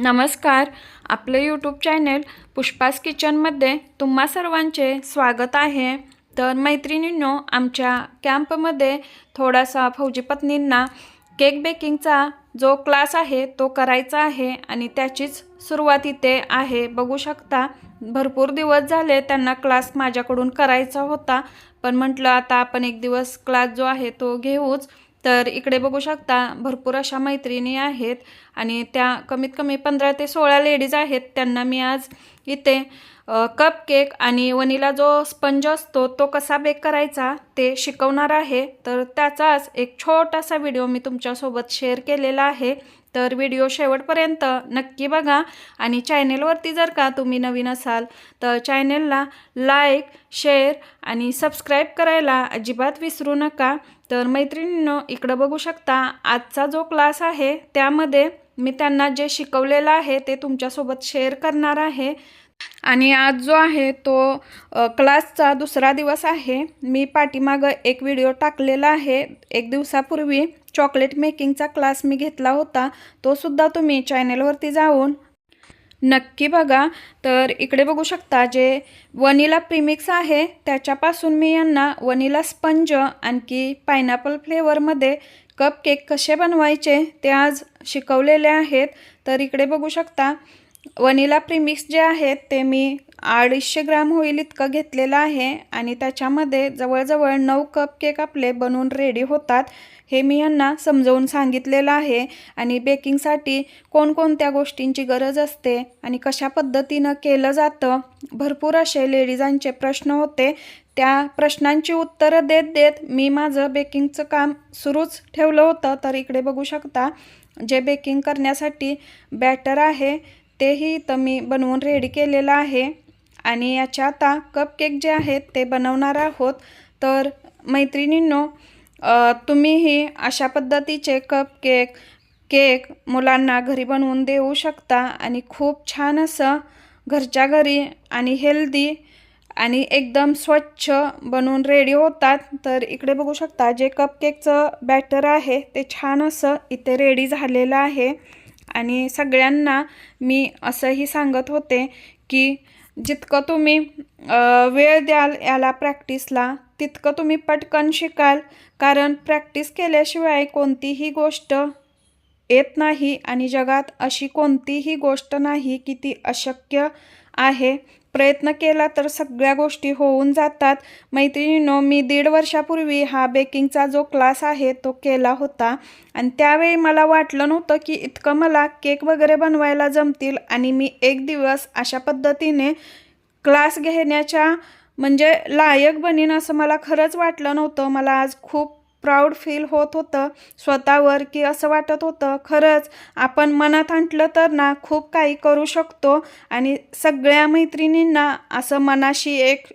नमस्कार. आपलं YouTube channel Pushpa's किचनमध्ये तुम्हा सर्वांचे स्वागत आहे. तर मैत्रिणींनो आमच्या कॅम्पमध्ये थोडासा फौजी पत्नींना केक बेकिंगचा जो क्लास आहे तो करायचा आहे आणि त्याचीच सुरुवात इथे आहे. बघू शकता भरपूर दिवस झाले त्यांना क्लास माझ्याकडून करायचा होता. पण म्हटलं आता आपण एक दिवस क्लास जो आहे तो घेऊच. तर इकडे बघू शकता भरपूर अशा मैत्रिणी आहेत आणि त्या कमीत कमी पंधरा ते सोळा लेडीज आहेत. त्यांना मी आज इथे कप केक आणि वनीला जो स्पंज असतो तो कसा बेक करायचा ते शिकवणार आहे. तर त्याचाच एक छोटासा व्हिडिओ मी तुमच्यासोबत शेअर केलेला आहे. तर व्हिडिओ शेवटपर्यंत नक्की बघा आणि चॅनेलवरती जर का तुम्ही नवीन असाल तर चॅनेलला लाईक शेअर आणि सबस्क्राईब करायला अजिबात विसरू नका. तर मैत्रिणींनो इकडं बघू शकता आजचा जो क्लास आहे त्यामध्ये मी त्यांना जे शिकवलेलं आहे ते तुमच्यासोबत शेअर करणार आहे. आणि आज जो आहे तो क्लासचा दुसरा दिवस आहे. मी पाठीमागं एक व्हिडिओ टाकलेला आहे. एक दिवसापूर्वी चॉकलेट मेकिंगचा क्लास मी घेतला होता. तो सुद्धा तुम्ही चॅनेलवरती जाऊन नक्की बघा. तर इकडे बघू शकता जे वनिला प्रिमिक्स आहे त्याच्यापासून मी यांना वनिला स्पंज आणखी पायनॅपल फ्लेवरमध्ये कप केक कसे बनवायचे ते आज शिकवलेले आहेत. तर इकडे बघू शकता वनिला प्रिमिक्स जे आहेत ते मी अडीचशे ग्राम होईल इतकं घेतलेलं आहे आणि त्याच्यामध्ये जवळजवळ नऊ कप केक आपले बनवून रेडी होतात. हे मी यांना समजवून सांगितलेलं आहे. आणि बेकिंगसाठी कोणकोणत्या गोष्टींची गरज असते आणि कशा पद्धतीनं केलं जातं? भरपूर असे लेडीजांचे प्रश्न होते. त्या प्रश्नांची उत्तरं देत देत मी माझं बेकिंगचं काम सुरूच ठेवलं होतं. तर इकडे बघू शकता जे बेकिंग करण्यासाठी बॅटर आहे तेही इथं मी बनवून रेडी केलेलं आहे. आणि याच्या आता कपकेक जे आहेत ते बनवणार आहोत. तर मैत्रिणींनो तुम्हीही अशा पद्धतीचे कपकेक केक मुलांना घरी बनवून देऊ शकता आणि खूप छान असं घरच्या घरी आणि हेल्दी आणि एकदम स्वच्छ बनवून रेडी होतात. तर इकडे बघू शकता जे कपकेकचं बॅटर आहे ते छान असं इथे रेडी झालेलं आहे. आणि सगळ्यांना मी असंही सांगत होते की जितकं तुम्ही वेळ द्याल याला प्रॅक्टिसला तितकं तुम्ही पटकन शिकाल. कारण प्रॅक्टिस केल्याशिवाय कोणतीही गोष्ट येत नाही आणि जगात अशी कोणतीही गोष्ट नाही की ती अशक्य आहे. प्रयत्न केला तर सगळ्या गोष्टी होऊन जातात. मैत्रिणीनो मी दीड वर्षापूर्वी हा बेकिंगचा जो क्लास आहे तो केला होता. आणि त्यावेळी मला वाटलं नव्हतं की इतकं मला केक वगैरे बनवायला जमतील आणि मी एक दिवस अशा पद्धतीने क्लास घेण्याच्या म्हणजे लायक बनीन असं मला खरंच वाटलं नव्हतं. मला आज खूप प्राऊड फील होत होतं स्वतःवर की असं वाटत होतं खरंच आपण मनात आणलं तर ना खूप काही करू शकतो आणि सगळ्या मैत्रिणींना असं मनाशी एक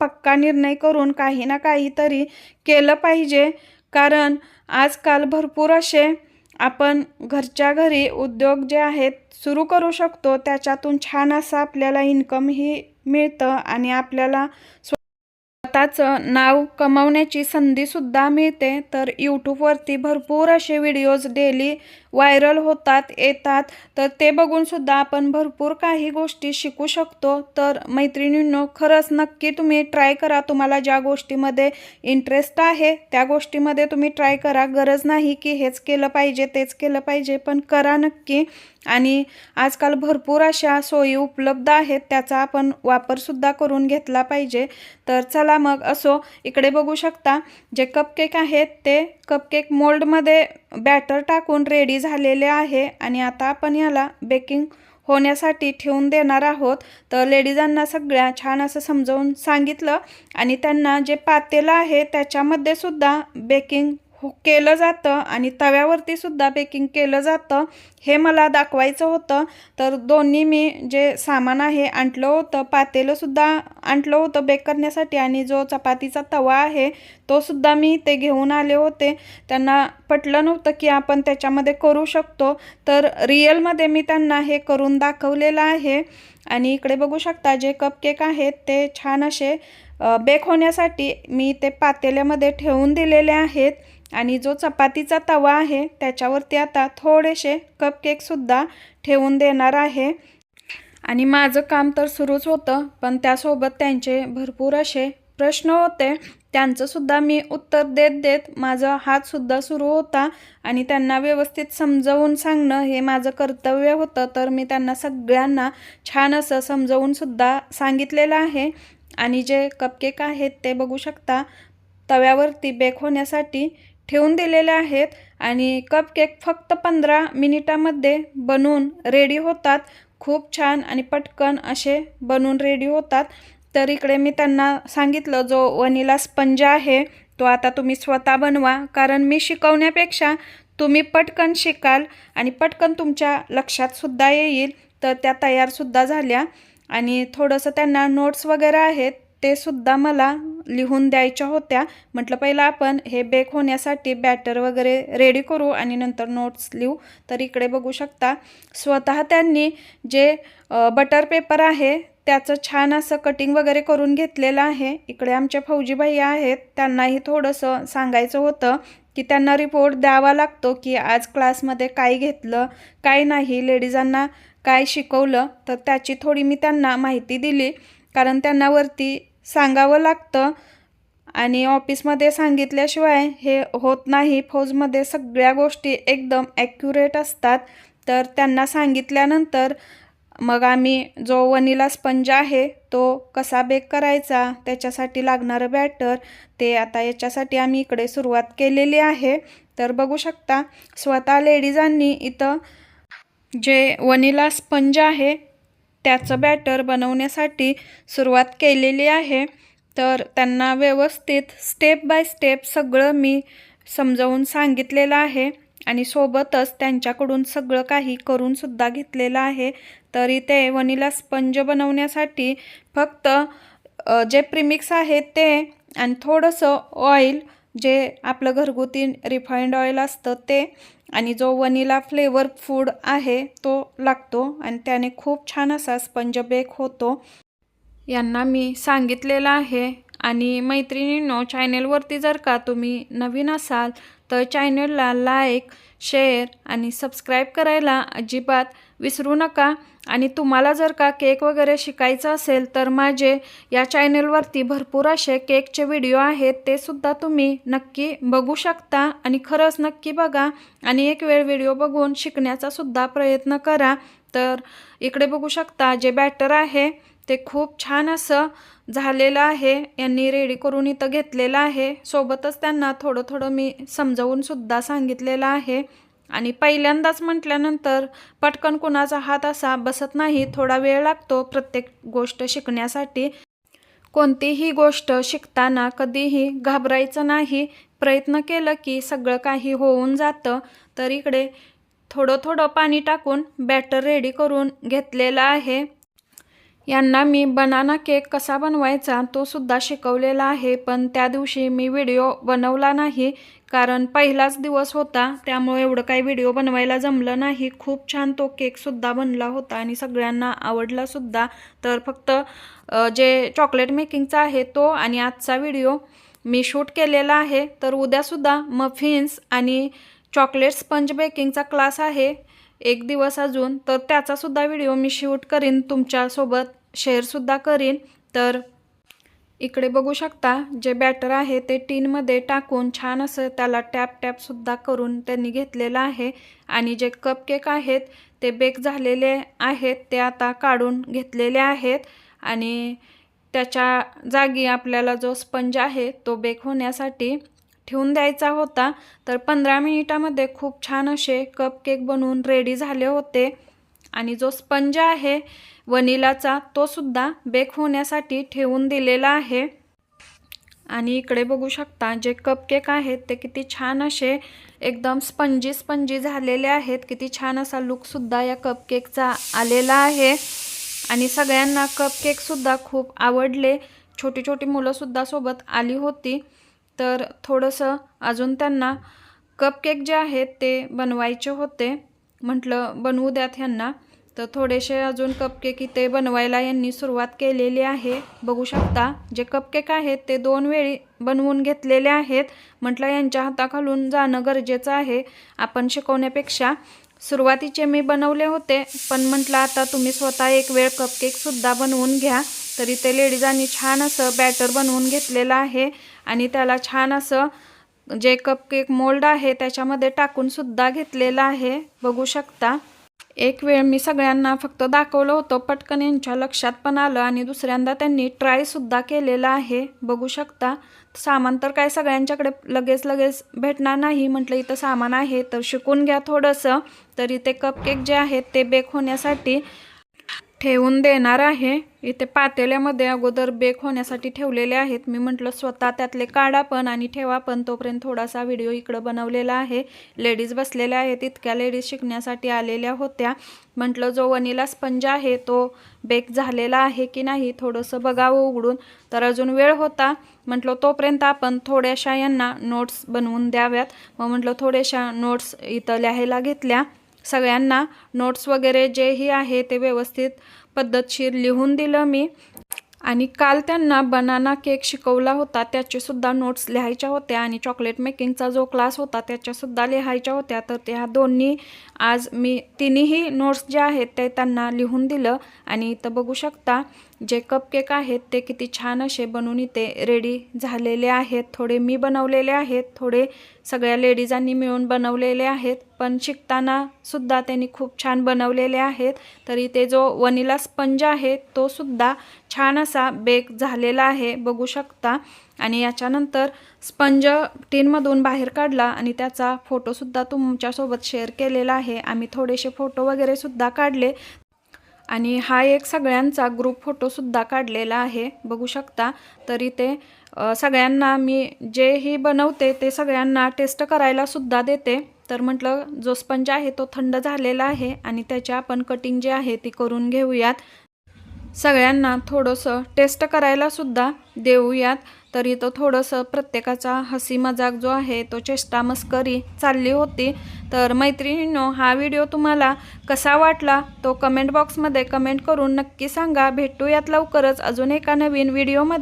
पक्का निर्णय करून काही ना काहीतरी केलं पाहिजे. कारण आजकाल भरपूर असे आपण घरच्या घरी उद्योग जे आहेत सुरू करू शकतो त्याच्यातून छान असं आपल्याला इन्कमही मिळतं आणि आपल्याला स्वतःचं नाव कमवण्याची संधीसुद्धा मिळते. तर यूट्यूबवरती भरपूर असे व्हिडिओज डेली व्हायरल होतात येतात. तर ते बघूनसुद्धा आपण भरपूर काही गोष्टी शिकू शकतो. तर मैत्रिणींनो खरंच नक्की तुम्ही ट्राय करा. तुम्हाला ज्या गोष्टीमध्ये इंटरेस्ट आहे त्या गोष्टीमध्ये तुम्ही ट्राय करा. गरज नाही की हेच केलं पाहिजे तेच केलं पाहिजे पण करा नक्की. आणि आजकाल भरपूर अशा सोयी उपलब्ध आहेत त्याचा आपण वापरसुद्धा करून घेतला पाहिजे. तर चला मग असो इकडे बघू शकता जे कपकेक आहेत ते कपकेक मोल्डमध्ये बॅटर टाकून रेडी झालेले आहे आणि आता आपण याला बेकिंग होण्यासाठी ठेवून देणार आहोत. तर लेडीजांना सगळ्या छान असं समजावून सांगितलं आणि त्यांना जे पातेलं आहे त्याच्यामध्ये सुद्धा बेकिंग हो, केलं जातं आणि तव्यावरती सुद्धा बेकिंग केलं जातं. हे मला दाखवायचं होतं. तर दोन्ही मी जे सामान आहे आणलं होतं. पातेलंसुद्धा आणलं होतं बेक करण्यासाठी आणि जो चपातीचा तवा आहे तो सुद्धा मी ते घेऊन आले होते. त्यांना पटलं नव्हतं की आपण त्याच्यामध्ये करू शकतो. तर रिअलमध्ये मी त्यांना हे करून दाखवलेलं आहे. आणि इकडे बघू शकता जे कपकेक आहेत ते छान असे बेक होण्यासाठी मी ते पातेल्यामध्ये ठेवून दिलेले आहेत. आणि जो चपातीचा तवा आहे त्याच्यावरती आता थोडेसे कपकेकसुद्धा ठेवून देणार आहे. आणि माझं काम तर सुरूच होतं पण त्यासोबत त्यांचे भरपूर असे प्रश्न होते. त्यांचंसुद्धा मी उत्तर देत देत माझा हातसुद्धा सुरू होता आणि त्यांना व्यवस्थित समजवून सांगणं हे माझं कर्तव्य होतं. तर मी त्यांना सगळ्यांना छान असं समजवूनसुद्धा सांगितलेलं आहे. आणि जे कपकेक आहेत ते बघू शकता तव्यावरती बेक होण्यासाठी ठेवून दिलेले आहेत आणि कपकेक फक्त पंधरा मिनिटामध्ये बनवून रेडी होतात. खूप छान आणि पटकन असे बनवून रेडी होतात. तर इकडे मी त्यांना सांगितलं जो वनिला स्पंज आहे तो आता तुम्ही स्वतः बनवा. कारण मी शिकवण्यापेक्षा तुम्ही पटकन शिकाल आणि पटकन तुमच्या लक्षातसुद्धा येईल. तर त्या तयारसुद्धा झाल्या. आणि थोडंसं त्यांना नोट्स वगैरे आहेत ते सुद्धा मला लिहून द्यायच्या होत्या. म्हटलं पहिलं आपण हे बेक होण्यासाठी बॅटर वगैरे रेडी करू आणि नंतर नोट्स लिहू. तर इकडे बघू शकता स्वतः त्यांनी जे बटर पेपर आहे त्याचं छान असं कटिंग वगैरे करून घेतलेलं आहे. इकडे आमच्या फौजी भैया आहेत त्यांनाही थोडंसं सांगायचं होतं की त्यांना रिपोर्ट द्यावा लागतो की आज क्लासमध्ये काय घेतलं काय नाही लेडीजांना काय शिकवलं. तर त्याची थोडी मी त्यांना माहिती दिली. कारण त्यांना वरती सांगावं लागतं. आणि ऑफिसमध्ये सांगितल्याशिवाय हे होत नाही. फौजमध्ये सगळ्या गोष्टी एकदम ॲक्युरेट असतात. तर त्यांना सांगितल्यानंतर मग आम्ही जो वनिला स्पंज आहे तो कसा बेक करायचा त्याच्यासाठी लागणारं बॅटर ते आता याच्यासाठी आम्ही इकडे सुरुवात केलेली आहे. तर बघू शकता स्वतः लेडीजांनी इथं जे वनिला स्पंज आहे त्याचं बॅटर बनवण्यासाठी सुरुवात केलेली आहे. तर त्यांना व्यवस्थित स्टेप बाय स्टेप सगळं मी समजावून सांगितलेलं आहे. आणि सोबतच त्यांच्याकडून सगळं काही करूनसुद्धा घेतलेलं आहे. तरी ते वनिला स्पंज बनवण्यासाठी फक्त जे प्रिमिक्स आहे ते आणि थोडंसं ऑइल जे आपलं घरगुती रिफाईंड ऑइल असतं ते आणि जो वनिला फ्लेवर फूड आहे तो लागतो आणि त्याने खूप छान असा स्पंज बेक होतो. यांना मी सांगितलेलं आहे. आणि मैत्रिणींनो चॅनेलवरती जर का तुम्ही नवीन असाल तर चॅनेलला लाईक शेअर आणि सबस्क्राईब करायला अजिबात विसरू नका. आणि तुम्हाला जर का केक वगैरे शिकायचं असेल तर माझे या चॅनलवरती भरपूर असे केकचे व्हिडिओ आहेत ते सुद्धा तुम्ही नक्की बघू शकता. आणि खरंच नक्की बघा. आणि एक वेळ व्हिडिओ बघून शिकण्याचा सुद्धा प्रयत्न करा. तर इकडे बघू शकता जे बॅटर आहे ते खूप छान असं झालेलं आहे. यांनी रेडी करून इथं घेतलेलं आहे. सोबतच त्यांना थोडं थोडं मी समजावून सुद्धा सांगितलेलं आहे. आणि पहिल्यांदाच म्हटल्यानंतर पटकन कुणाचा हात असा बसत नाही थोडा वेळ लागतो प्रत्येक गोष्ट शिकण्यासाठी. कोणतीही गोष्ट शिकताना कधीही घाबरायचं नाही. प्रयत्न केलं की सगळं काही होऊन जातं. तर इकडे थोडं थोडं पाणी टाकून बॅटर रेडी करून घेतलेलं आहे. यांना मी बनाना केक कसा बनवायचा तो सुद्धा शिकवलेला आहे पण त्या दिवशी मी व्हिडिओ बनवला नाही. कारण पहिलाच दिवस होता त्यामुळे एवढं काही व्हिडिओ बनवायला जमलं नाही. खूप छान तो केकसुद्धा बनला होता आणि सगळ्यांना आवडलासुद्धा तर फक्त जे चॉकलेट मेकिंगचा आहे तो आणि आजचा व्हिडिओ मी शूट केलेला आहे. तर उद्यासुद्धा मफिन्स आणि चॉकलेट स्पंज बेकिंगचा क्लास आहे. एक दिवस अजून. तर त्याचासुद्धा व्हिडिओ मी शूट करीन तुमच्यासोबत शेअरसुद्धा करीन. तर इकडे बघू शकता जे बॅटर आहे ते टीनमध्ये टाकून छान असं त्याला टॅप टॅपसुद्धा करून त्यांनी घेतलेलं आहे. आणि जे कपकेक आहेत ते बेक झालेले आहेत ते आता काढून घेतलेले आहेत. आणि त्याच्या जागी आपल्याला जो स्पंज आहे तो बेक होण्यासाठी ठेवून द्यायचा होता. तर पंधरा मिनिटामध्ये खूप छान असे कपकेक बनवून रेडी झाले होते. आणि जो स्पंज आहे वनिलाचा तो सुद्धा बेक होण्यासाठी ठेवून दिलेला आहे. आणि इकडे बघू शकता जे कपकेक आहेत ते किती छान असे एकदम स्पंजी स्पंजी झालेले आहेत. किती छान असा लुकसुद्धा या कपकेकचा आलेला आहे. आणि सगळ्यांना कपकेकसुद्धा खूप आवडले. छोटी छोटी मुलंसुद्धा सोबत आली होती. तर थोडंसं अजून त्यांना कपकेक जे आहेत ते बनवायचे होते. म्हटलं बनवू द्यात ह्यांना. तर थोडेसे अजून कपकेक इथे बनवायला यांनी सुरुवात केलेली आहे. बघू शकता जे कपकेक आहेत ते दोन वेळी बनवून घेतलेले आहेत. म्हटलं यांच्या हाताखालून जाणं गरजेचं आहे. आपण शिकवण्यापेक्षा सुरुवातीचे मी बनवले होते पण म्हटलं आता तुम्ही स्वतः एक वेळ कपकेकसुद्धा बनवून घ्या. तरी ते लेडीजांनी छान असं बॅटर बनवून घेतलेलं आहे. आणि त्याला छान असं जे कपकेक मोल्ड आहे त्याच्यामध्ये टाकून सुद्धा घेतलेलं आहे. बघू शकता. एक वेळ मी सगळ्यांना फक्त दाखवलं होतं पटकन यांच्या लक्षात पण आलं आणि दुसऱ्यांदा त्यांनी ट्रायसुद्धा केलेलं आहे. बघू शकता. सामान तर काय सगळ्यांच्याकडे लगेच लगेच भेटणार नाही. म्हटलं इथं सामान आहे तर शिकून घ्या थोडंसं. तरी ते कपकेक जे आहेत ते बेक होण्यासाठी ठेवून देणार आहे. इथे पातेल्यामध्ये अगोदर बेक होण्यासाठी ठेवलेले आहेत. मी म्हटलं स्वतः त्यातले काढा पण आणि ठेवा पण. तोपर्यंत थोडासा व्हिडिओ इकडं बनवलेला आहे. लेडीज बसलेल्या आहेत. इतक्या लेडीज शिकण्यासाठी आलेल्या होत्या. म्हटलं जो वनिला स्पंज आहे तो बेक झालेला आहे की नाही थोडंसं बघावं उघडून. तर अजून वेळ होता. म्हटलं तोपर्यंत आपण थोड्याशा यांना नोट्स बनवून द्याव्यात. मग म्हटलं थोड्याशा नोट्स इथं लिहायला घेतल्या. सगळ्यांना नोट्स वगैरे जेही आहे ते व्यवस्थित पद्धतशीर लिहून दिलं मी. आणि काल त्यांना बनाना केक शिकवला होता. त्याचेसुद्धा नोट्स लिहायच्या होत्या आणि चॉकलेट मेकिंगचा जो क्लास होता त्याच्यासुद्धा लिहायच्या होत्या. तर त्या दोन्ही आज मी तिन्ही नोट्स जे आहेत ते त्यांना लिहून दिलं. आणि इथं बघू शकता जे कपकेक आहेत ते किती छान असे बनवून इथे रेडी झालेले आहेत. थोडे मी बनवलेले आहेत. थोडे सगळ्या लेडीजांनी मिळून बनवलेले आहेत. पण शिकताना सुद्धा त्यांनी खूप छान बनवलेले आहेत. तर इथे जो वनिला स्पंज आहे तो सुद्धा छान असा बेक झालेला आहे बघू शकता. आणि याच्यानंतर स्पंज टीनमधून बाहेर काढला आणि त्याचा फोटोसुद्धा तुमच्यासोबत शेअर केलेला आहे. आम्ही थोडेसे फोटो वगैरे सुद्धा काढले. आणि हा एक सगळ्यांचा ग्रुप फोटोसुद्धा काढलेला आहे बघू शकता. तरी ते सगळ्यांना मी जेही बनवते ते सगळ्यांना टेस्ट करायला सुद्धा देते. तर म्हटलं जो स्पंज आहे तो थंड झालेला आहे आणि त्याची आपण कटिंग जी आहे ती करून घेऊयात. सगळ्यांना थोडंसं टेस्ट करायला सुद्धा देऊयात. तरी तो थोडंसं प्रत्येकाचा हसी मजाक जो आहे तो चेष्टा मस्करी चालली होती. तर मैत्रिणींनो हा व्हिडिओ तुम्हाला कसा वाटला? तो कमेंट बॉक्समध्ये कमेंट करून नक्की सांगा. भेटूयात लवकरच अजून एका नवीन व्हिडिओमध्ये